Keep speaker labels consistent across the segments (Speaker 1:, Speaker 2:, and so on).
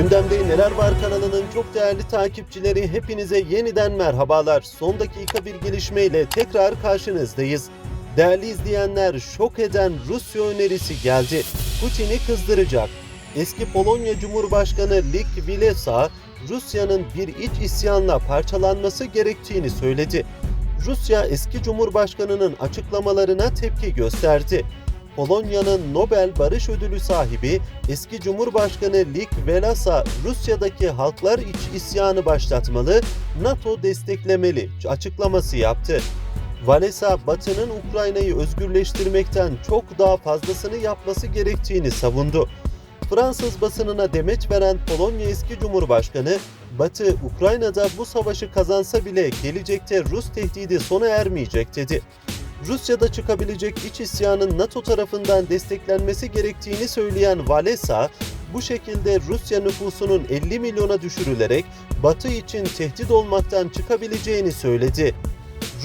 Speaker 1: Gündemde Neler Var kanalının çok değerli takipçileri hepinize yeniden merhabalar. Son dakika bir gelişmeyle tekrar karşınızdayız. Değerli izleyenler şok eden Rusya önerisi geldi. Putin'i kızdıracak. Eski Polonya Cumhurbaşkanı Lik Walesa, Rusya'nın bir iç isyanla parçalanması gerektiğini söyledi. Rusya eski Cumhurbaşkanı'nın açıklamalarına tepki gösterdi. Polonya'nın Nobel Barış Ödülü sahibi eski Cumhurbaşkanı Lik Velasa Rusya'daki halklar iç isyanı başlatmalı, NATO desteklemeli açıklaması yaptı. Valesa, Batı'nın Ukrayna'yı özgürleştirmekten çok daha fazlasını yapması gerektiğini savundu. Fransız basınına demeç veren Polonya eski Cumhurbaşkanı, Batı Ukrayna'da bu savaşı kazansa bile gelecekte Rus tehdidi sona ermeyecek dedi. Rusya'da çıkabilecek iç isyanın NATO tarafından desteklenmesi gerektiğini söyleyen Valesa, bu şekilde Rusya nüfusunun 50 milyona düşürülerek Batı için tehdit olmaktan çıkabileceğini söyledi.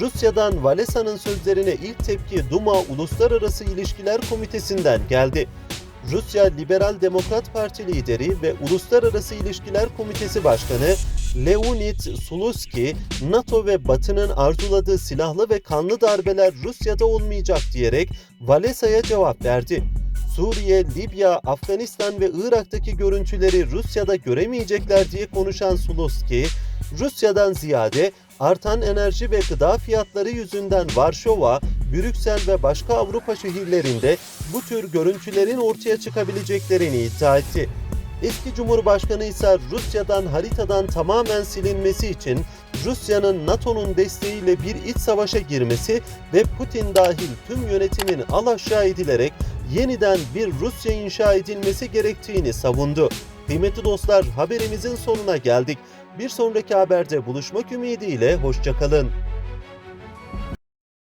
Speaker 1: Rusya'dan Valesa'nın sözlerine ilk tepki Duma Uluslararası İlişkiler Komitesi'nden geldi. Rusya Liberal Demokrat Parti lideri ve Uluslararası İlişkiler Komitesi Başkanı Leonid Slutsky, NATO ve Batı'nın arzuladığı silahlı ve kanlı darbeler Rusya'da olmayacak diyerek Valesa'ya cevap verdi. Suriye, Libya, Afganistan ve Irak'taki görüntüleri Rusya'da göremeyecekler diye konuşan Slutsky, Rusya'dan ziyade artan enerji ve gıda fiyatları yüzünden Varşova, Brüksel ve başka Avrupa şehirlerinde bu tür görüntülerin ortaya çıkabileceklerini iddia etti. Eski Cumhurbaşkanı ise Rusya'dan haritadan tamamen silinmesi için Rusya'nın NATO'nun desteğiyle bir iç savaşa girmesi ve Putin dahil tüm yönetimin alaşağı edilerek yeniden bir Rusya inşa edilmesi gerektiğini savundu. Kıymetli dostlar haberimizin sonuna geldik. Bir sonraki haberde buluşmak ümidiyle hoşçakalın.